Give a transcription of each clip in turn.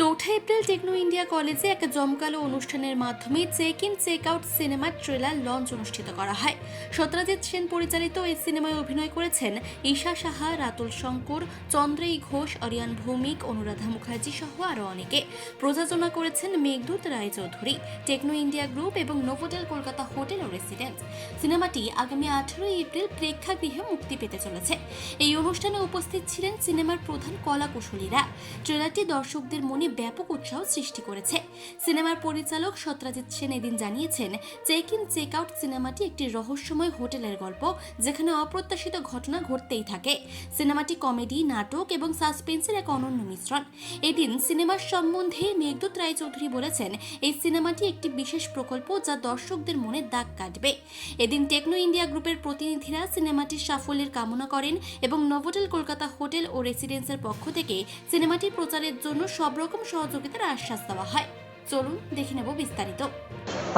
চৌঠা April techno India কলেজে এক জমকালো অনুষ্ঠানের মাধ্যমে চেক ইন, চেক আউট সিনেমার ট্রেলার লঞ্চ অনুষ্ঠিত করা হয়। সত্যজিৎ সেন পরিচালিত এই সিনেমায় অভিনয় করেছেন ঈশা সাহা, রাতুল শঙ্কর, চন্দ্রেই ঘোষ অরিয়ান ভৌমিক, অনুরাধা মুখার্জি সহ আরও অনেকে। প্রযোজনা করেছেন Meghdoot Roychowdhury, Techno India group এবং নোভোটেল কলকাতা হোটেল ও রেসিডেন্স সিনেমাটি আগামী আঠারোই এপ্রিল প্রেক্ষাগৃহে মুক্তি পেতে চলেছে। এই অনুষ্ঠানে উপস্থিত ছিলেন সিনেমার প্রধান কলা কুশলীরা ট্রেলারটি দর্শকদের মনে ব্যাপক উৎসাহ সৃষ্টি করেছে। সিনেমার পরিচালক সত্যজিৎ সেন এদিন জানিয়েছেন, চেক ইন, চেক আউট সিনেমাটি একটি রহস্যময় হোটেলের গল্প, যেখানে অপ্রত্যাশিত ঘটনা ঘটতেই থাকে। সিনেমাটি কমেডি, নাটক এবং সাসপেন্সের এক অনন্য মিশ্রণ। এদিন সিনেমার সম্বন্ধে মেঘদূত রায়চৌধুরী বলেছেন, এই সিনেমাটি একটি বিশেষ প্রকল্প যা দর্শকদের মনে দাগ কাটবে। এদিন টেকনো ইন্ডিয়া গ্রুপের প্রতিনিধিরা সিনেমাটির সাফল্যের কামনা করেন এবং নভোটেল কলকাতা হোটেল ও রেসিডেন্সের পক্ষ থেকে সিনেমাটি প্রচারের জন্য সব রকম সহযোগিতার আশ্বাস দেওয়া হয়। চলুন দেখে নেব বিস্তারিত।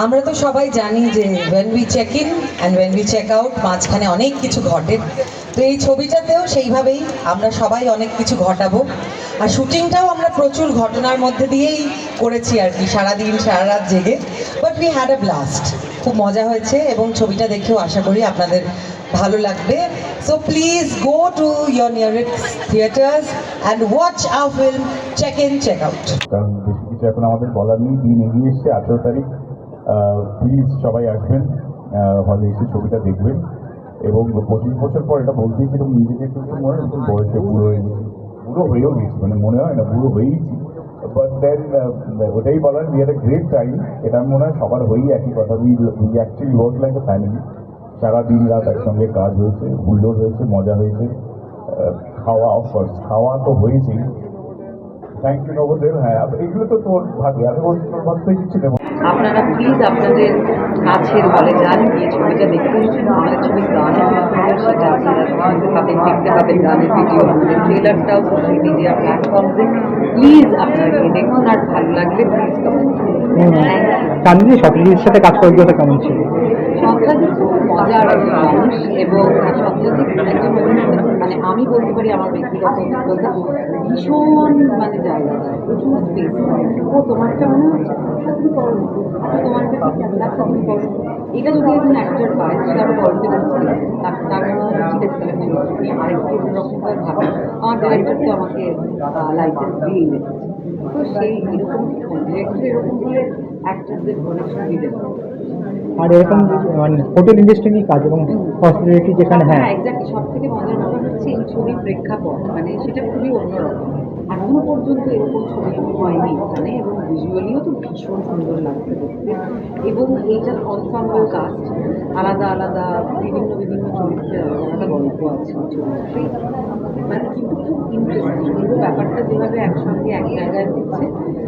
আমরা তো সবাই জানি যে when we check in and when we check out মাঝখানে অনেক কিছু ঘটে। তো এই ছবিটাতেও সেইভাবেই আমরা সবাই অনেক কিছু ঘটাবো। আর শুটিংটাও আমরা প্রচুর ঘটনার মধ্যে দিয়েই করেছি আর কি, সারাদিন সারা রাত জেগে। But we had a blast খুব মজা হয়েছে এবং ছবিটা দেখেও আশা করি আপনাদের ভালো লাগবে। So please go to your nearest theatres and watch our film check in check out কারণ বেশি কিছু এখন আমাদের বলার নেই। দিন এগিয়ে এসছে, আঠেরো তারিখ। প্লিজ সবাই আসবেন। হলে এসে ছবিটা দেখবেন। এবং পঁচিশ বছর পর এটা বলতেই কীরকম নিজেকে একটু মনে হয় বয়সে বুড়ো হয়ে গেছি। বুড়ো হয়েও গেছি মানে মনে হয় না, বুড়ো হয়েইছি। বাট দেন ওটাই বলার উই আর গ্রেট টাইম এটা মনে হয় সবার হয়েই একই কথা। We we actually work like a family সারা দিন রাত একসঙ্গে কাজ হয়েছে হুল্লোড় হয়েছে মজা হয়েছে খাওয়া অফকোর্স খাওয়া তো হয়েছেই। থ্যাংক ইউ নবদেব হ্যাঁ এগুলো তো তোর ভাগে আমি ওর তোর ভাগ থেকে কিছু নেব আপনারা প্লিজ আপনাদের কাছের হলে যান গিয়ে ছবিটা দেখুন আমাদের গানের মাধ্যমে সেটা আপনারা শুনতে পাবেন দেখতে পাবেন গানের ভিডিও আমাদের ট্রেলারটাও সোশ্যাল মিডিয়া প্ল্যাটফর্মে প্লিজ আপনারা গিয়ে দেখুন আর ভালো লাগলে প্লিজ কমেন্ট সাথে কাজ করে কেমন ছিল? মজার মানুষ এবং সত্যজিৎ মানে আমি বলতে পারি আমার ব্যক্তিগত ভীষণ মানে স্পেস ও তোমারটা মনে হচ্ছে তুমি করো না। আচ্ছা তোমারটা ঠিক আছে আচ্ছা তুমি করো এটা যদি একজন অ্যাক্টর পায় সেটা আরও কনফিডেন্স তার তার ঠিক আছে তাহলে আমি আরেকটু ভাবি। আমার ডিরেক্টর তো আমাকে লাইসেন্স দিয়েই তো সেই এরকম ডিরেক্টর এরকম হলে অ্যাক্টরদের আর এরকম মানে হোটেল ইন্ডাস্ট্রি নিয়ে কাজ এবং হসপিটালিটি যেখানে হ্যাঁ। হ্যাঁ এক্স্যাক্টলি সব থেকে মজার ব্যাপার হচ্ছে এই ছবির প্রেক্ষাপট মানে সেটা খুবই অন্যরকম। এখনও পর্যন্ত এরকম ছবি হয়নি এখানে এবং ভিজুয়ালিও তো ভীষণ সুন্দর লাগছে দেখতে। এবং এইটা অনসাম্বল কাস্ট আলাদা আলাদা বিভিন্ন বিভিন্ন চরিত্রের আলাদা আলাদা গল্প আছে ছবিতে মানে কিন্তু খুব ইন্টারেস্টিং পুরো ব্যাপারটা যেভাবে একসঙ্গে এক জায়গায় হচ্ছে,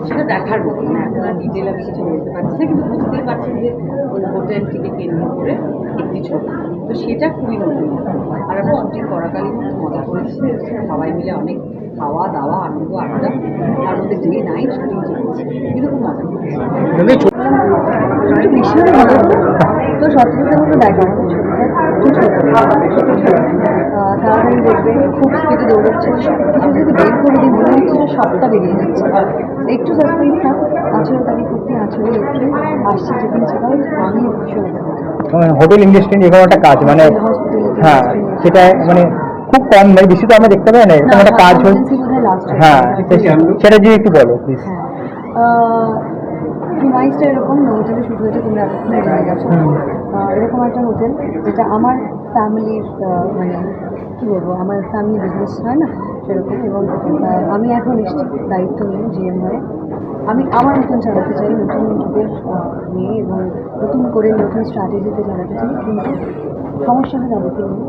সেটা দেখার মতো না। এখন আর ডিটেল আমি কিছু বলতে পারছি না, কিন্তু বুঝতেই পারছেন যে ওই হোটেলটিকে কেন্দ্র করে একটি ছবি। তো সেটা খুবই নতুন। আর আমরা শুটিং করাকালীন খুব মজা করেছি। সবাই মিলে অনেক খাওয়া দাওয়া আনন্দ আড্ডা। তার মধ্যে ডে নাইট শুটিং চলেছে কিন্তু খুব মজা একটু ভালো তো মতো দেখো একটু ছোট ছোট আহ, তাড়াতাড়ি দেখবে খুব স্পিডে দৌড়চ্ছে। কিছু যদি বের করে দিই মনে হচ্ছে সবটা বেরিয়ে যাচ্ছে। একটু সাসপেন্স থাক আঠেরো তারিখ অব্দি আঠেরো এপ্রিল আসছে যেদিন সেটা আমি ভীষণ। হোটেল ইন্ডাস্ট্রি নিয়ে এরকম একটা কাজ মানে হ্যাঁ সেটা মানে খুব কম মানে বেশি তো আমরা দেখতে পাই না এরকম একটা কাজ হচ্ছে। হ্যাঁ সেটা যদি একটু বলো প্লিজ প্রিমাইসটা এরকম হোটেলে শুরু হয়েছে তোমরা জেনে গেছো এরকম একটা হোটেল যেটা আমার ফ্যামিলির মানে কী বলব আমার ফ্যামিলি বিজনেস হয় না সেরকম এবং আমি এখন এসেছি দায়িত্ব নিয়ে জিএম হয়ে আমি আমার মতন চালাতে চাই নতুন যুগের আহ, নিয়ে এবং নতুন করে নতুন স্ট্র্যাটেজিতে চালাতে চাই, কিন্তু সমস্যা যাবতীয় নেই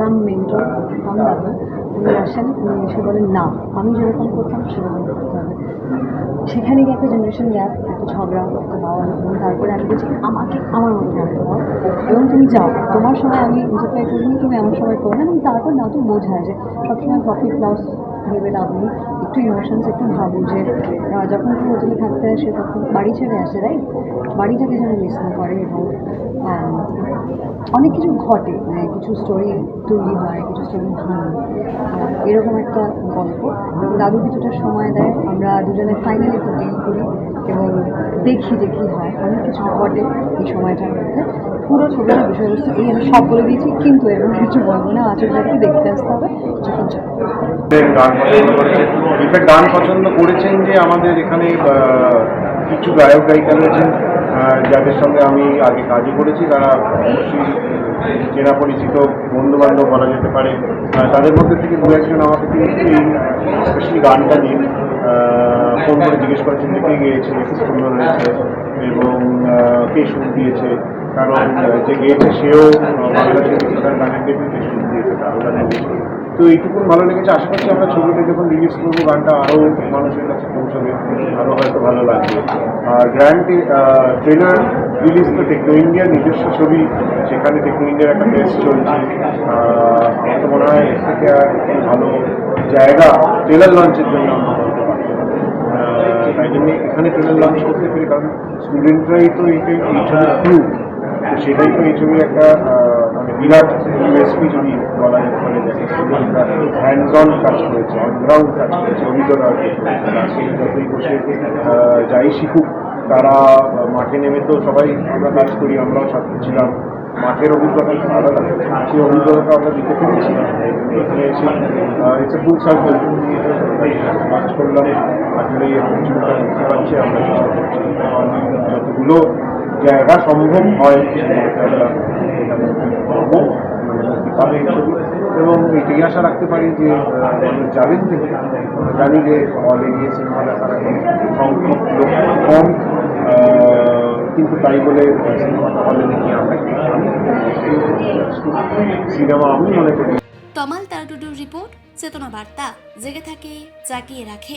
কাম মেন্টর কাম দাদা, উনি আসেন, উনি এসে বলেন, না, আমি যেরকম করতাম, সেরকম করতে হবে। সেখানে গিয়ে একটা জেনারেশন গ্যাপ একটা ঝগড়া, একটা বাবা এবং তারপরে আমি বলছি, আমাকে আমার মতো করতে দাও এবং তুমি যাও, তোমার সময় আমি ইন্টারফেয়ার করিনি তুমি আমার সময় করো না এবং তারপর না, তো বোঝায় যে সবসময় প্রফিট লস ভেবে লাভ নেই। একটু ইমোশনস একটু ভাবো যে যখন কেউ হোটেলে থাকতে আসে তখন বাড়ি ছেড়ে আসে রাইট বাড়িটাকে যেন মিস না করে এবং অনেক কিছু ঘটে মানে কিছু স্টোরি তৈরি হয়, কিছু স্টোরি ভাঙে। এরকম একটা গল্প। এবং দাদু কিছুটা সময় দেয়, আমরা দুজনে ফাইনালি একটু ডিল করি এবং দেখি যে কী হয়। অনেক কিছু ঘটে এই সময়টার মধ্যে। পুরো ছবিটার বিষয়বস্তু এই আমি সব বলে দিয়েছি, কিন্তু এরকম কিছু বলব না। আচরণটাকে দেখতে আসতে হবে। যখন। গান পছন্দ করেছেন। ইনফ্যাক্ট গান পছন্দ করেছেন যে আমাদের এখানে কিছু গায়ক গায়িকা রয়েছেন যাদের সঙ্গে আমি আগে কাজও করেছি। তারা অবশ্যই চেনা পরিচিত বন্ধু বান্ধব বলা যেতে পারে। তাদের মধ্যে থেকে দু একজন আমাকে স্পেশালি গানটা আহ, ফোন করে জিজ্ঞেস করেছেন যে কে গিয়েছে খুব সুন্দর হয়েছে এবং কে সুর দিয়েছে। কারণ যে গিয়েছে সেও আহ, বাংলা তার গানের ডেবিউটে সুর দিয়েছে তারও গানের ডেবিউট তো এইটুকু ভালো লেগেছে। আশা করছি আমরা ছবিটা যখন রিলিজ করব, গানটা আরও মানুষের কাছে পৌঁছবে আরও হয়তো ভালো লাগবে। আর গ্র্যান্ড ট্রেলার রিলিজ তো টেকনো ইন্ডিয়ার নিজস্ব ছবি, সেখানে টেকনো ইন্ডিয়ার একটা টেস্ট চলছে। আমার তো মনে হয় এর থেকে আর ভালো জায়গা ট্রেলার লঞ্চের জন্য আমরা তাই জন্য এখানে ট্রেলার লঞ্চ করতে পেরে, কারণ স্টুডেন্টরাই তো এইটাই, এই তো সেটাই তো এই ছবির একটা মানে বিরাট ইউএসপি যদি বলা যেতে পারে যাকে হ্যান্ডস অন কাজ করেছে অনগ্রাউন্ড কাজ করেছে অভিজ্ঞতা যতই বসে যাই শিখুক, তারা মাঠে নেমে তো সবাই আমরা কাজ করি, আমরাও ছাত্র ছিলাম। মাঠের অভিজ্ঞতা আলাদা। সেই অভিজ্ঞতাটা আমরা দিতে পেরেছি। এখানে এসে ইটস এ ফুল সার্কেল কাজ করলাম আসলে বুঝতে পারছি, আমরা যতগুলো জায়গা সম্ভব হয় এবং এটাই আশা রাখতে পারি যে যাবেন থেকে জানি যে হলে গিয়ে সিনেমা দেখার কম কিন্তু তাই বলে হলে আমরা সিনেমা আমি মনে করি। তমাল তারটুডুর রিপোর্ট, চেতনা বার্তা, জেগে থাকে, জাগিয়ে রাখে।